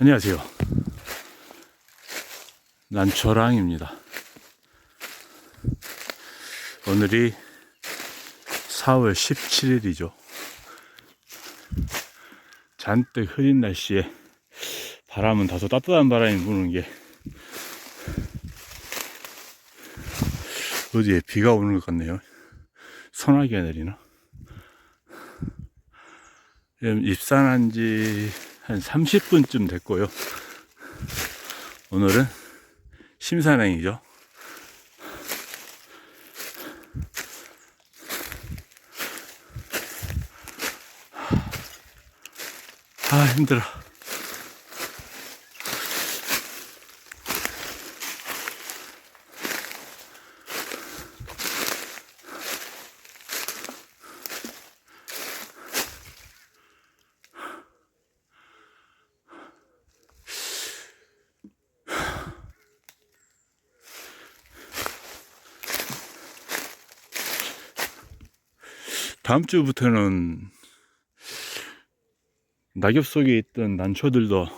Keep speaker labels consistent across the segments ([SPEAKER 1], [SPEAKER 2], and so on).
[SPEAKER 1] 안녕하세요. 난초랑입니다. 오늘이 4월 17일이죠. 잔뜩 흐린 날씨에 바람은 다소 따뜻한 바람이 부는 게 어디에 비가 오는 것 같네요. 소나기가 내리나? 지금 입산한 지 한 30분쯤 됐고요. 오늘은 심산행이죠. 아, 힘들어. 다음 주부터는 낙엽 속에 있던 난초들도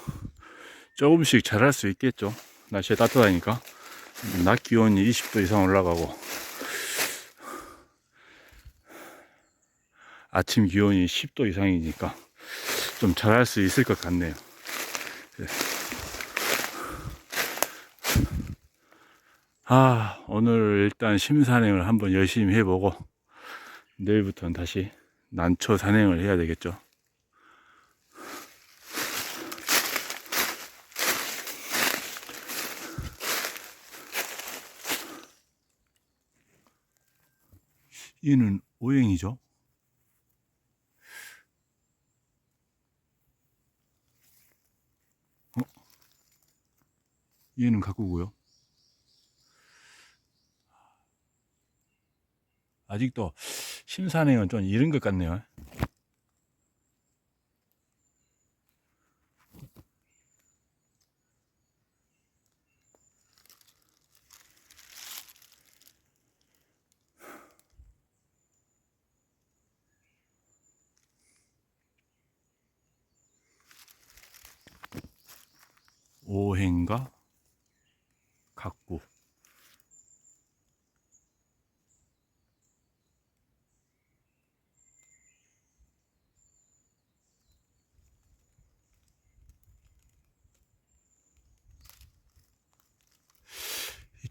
[SPEAKER 1] 조금씩 자랄 수 있겠죠. 날씨가 따뜻하니까. 낮 기온이 20도 이상 올라가고, 아침 기온이 10도 이상이니까 좀 자랄 수 있을 것 같네요. 네. 아, 오늘 일단 심산행을 한번 열심히 해보고, 내일부터는 다시 난초 산행을 해야 되겠죠. 얘는 오행이죠. 어? 얘는 가꾸고요. 아직도 심산행은 좀 이른 것 같네요. 오행과 각구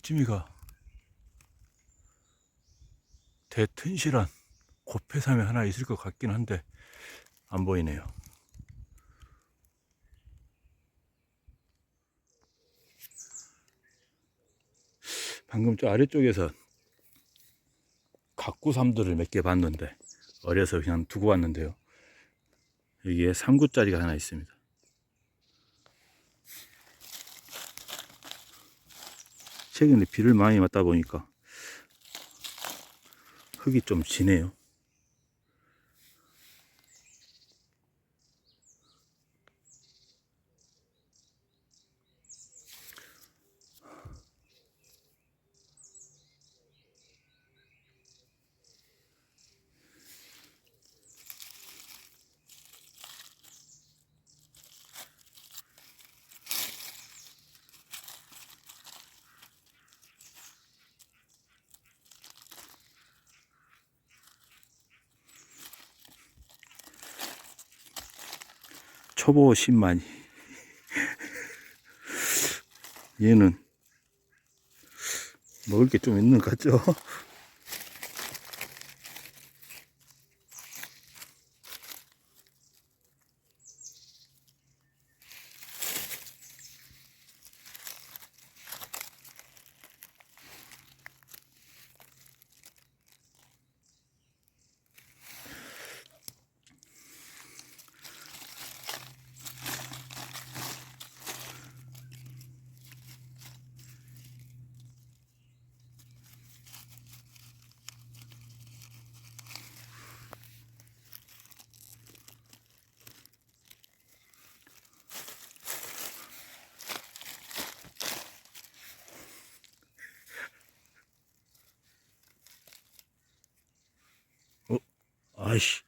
[SPEAKER 1] 이쯤이가 대튼실한 고패삼이 하나 있을 것 같긴 한데 안 보이네요. 방금 저 아래쪽에서 각구삼들을 몇 개 봤는데 어려서 그냥 두고 왔는데요. 여기에 3구짜리가 하나 있습니다. 최근에 비를 많이 맞다 보니까 흙이 좀 지네요. 초보 10만이. 얘는 먹을 게 좀 있는 것 같죠? 아이씨.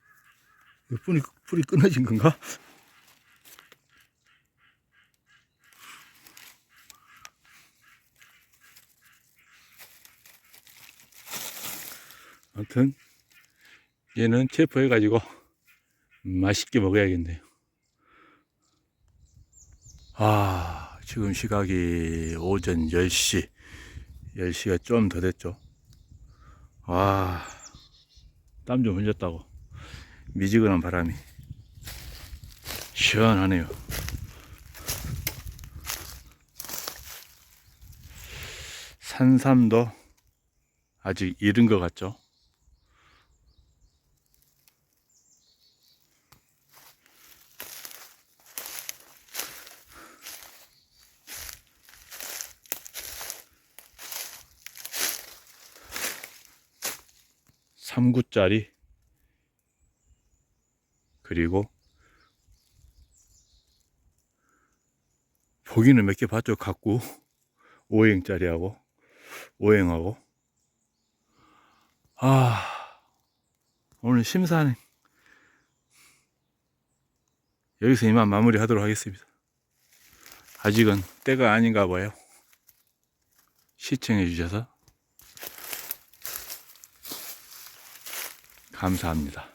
[SPEAKER 1] 뿌리, 뿌리 끊어진 건가? 아무튼 얘는 체포해가지고 맛있게 먹어야겠네요. 아, 지금 시각이 오전 10시. 10시가 좀 더 됐죠. 아땀좀 흘렸다고. 미지근한 바람이 시원하네요. 산삼도 아직 이른 것 같죠? 삼구짜리 그리고 보기는 몇 개 봤죠? 갖고 5행짜리하고 5행하고. 아 오늘 심사는 여기서 이만 마무리 하도록 하겠습니다. 아직은 때가 아닌가 봐요. 시청해 주셔서 감사합니다